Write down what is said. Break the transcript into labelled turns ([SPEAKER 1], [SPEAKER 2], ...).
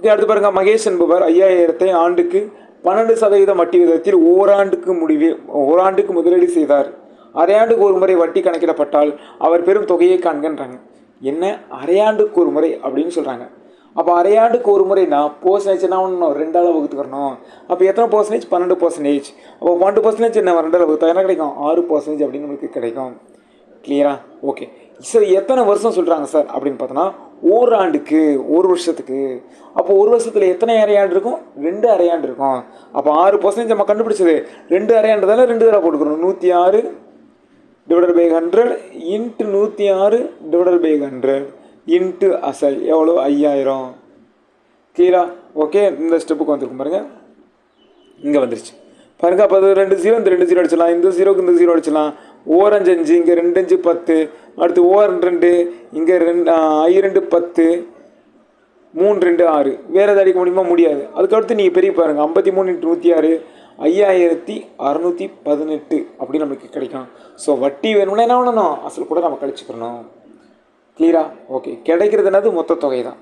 [SPEAKER 1] Okay அடுத்து பாருங்க மகேஷ் என்பவர் ஐயாயிரத்தை ஆண்டுக்கு பன்னெண்டு சதவீதம் வட்டி விதத்தில் ஓராண்டுக்கு முடிவில் ஓராண்டுக்கு முதலீடு செய்தார். அரையாண்டுக்கு ஒரு முறை வட்டி கணக்கிடப்பட்டால் அவர் பெரும் தொகையை காண்கின்றாங்க. என்ன? அரையாண்டுக்கு ஒரு முறை அப்படின்னு சொல்கிறாங்க அப்போ அரையாண்டுக்கு ஒரு முறைனா பர்சன்டேஜ்னா ஒன்று ரெண்டால் வகுத்துக்கிறணும் அப்போ எத்தனை பர்சன்டேஜ் பன்னெண்டு பர்சன்டேஜ் அப்போ பன்னெண்டு பர்சன்டேஜ் என்ன? ரெண்டால் வகுத்தா என்ன கிடைக்கும்? ஆறு பர்சன்டேஜ் அப்படின்னு நம்மளுக்கு கிடைக்கும். கிளியரா ஓகே சார் எத்தனை வருஷம் சொல்கிறாங்க சார் அப்படின்னு பார்த்தோன்னா ஓராண்டுக்கு ஒரு வருஷத்துக்கு. அப்போ ஒரு வருஷத்தில் எத்தனை அரையாண்டு இருக்கும்? ரெண்டு அரையாண்டு இருக்கும். அப்போ ஆறு பர்சன்டேஜ் நம்ம கண்டுபிடிச்சது. ரெண்டு அரையாண்டுதால ரெண்டு தடவை போட்டுக்கணும். நூற்றி ஆறு டிவைடட் பை ஹண்ட்ரட் இன்ட்டு நூற்றி ஆறு டிவைடட் பை ஹண்ட்ரட் இன்ட்டு அசல். எவ்வளோ ஐயாயிரம். கிளியரா ஓகே இந்த ஸ்டெப்புக்கு வந்துருக்கும் பாருங்கள் இங்கே வந்துருச்சு. பாருங்க அப்போ அது ரெண்டு ஜீரோ இந்த ரெண்டு ஜீரோ அடிச்சிடலாம். இந்த ஜீரோக்கு இந்த ஜீரோ அடிச்சிடலாம். ஓர் அஞ்சு அஞ்சு இங்கே ரெண்டு அஞ்சு பத்து. அடுத்து ஓர் ரெண்டு இங்கே ரெண்டு ஐ ரெண்டு பத்து. மூணு ரெண்டு ஆறு. வேறு எதாவது அடிக்க முடியுமா? முடியாது. அதுக்கடுத்து நீங்கள் பெரிய பாருங்கள் ஐம்பத்தி மூணு இன்ட்டு நூற்றி ஆறு ஐயாயிரத்தி அறநூற்றி பதினெட்டு அப்படி நமக்கு கிடைக்கும். ஸோ வட்டி வேணும்னா என்ன பண்ணணும்? அசல் கூட நம்ம கழிச்சுக்கணும். கிளியரா ஓகே கிடைக்கிறது என்னது? மொத்த தொகை தான்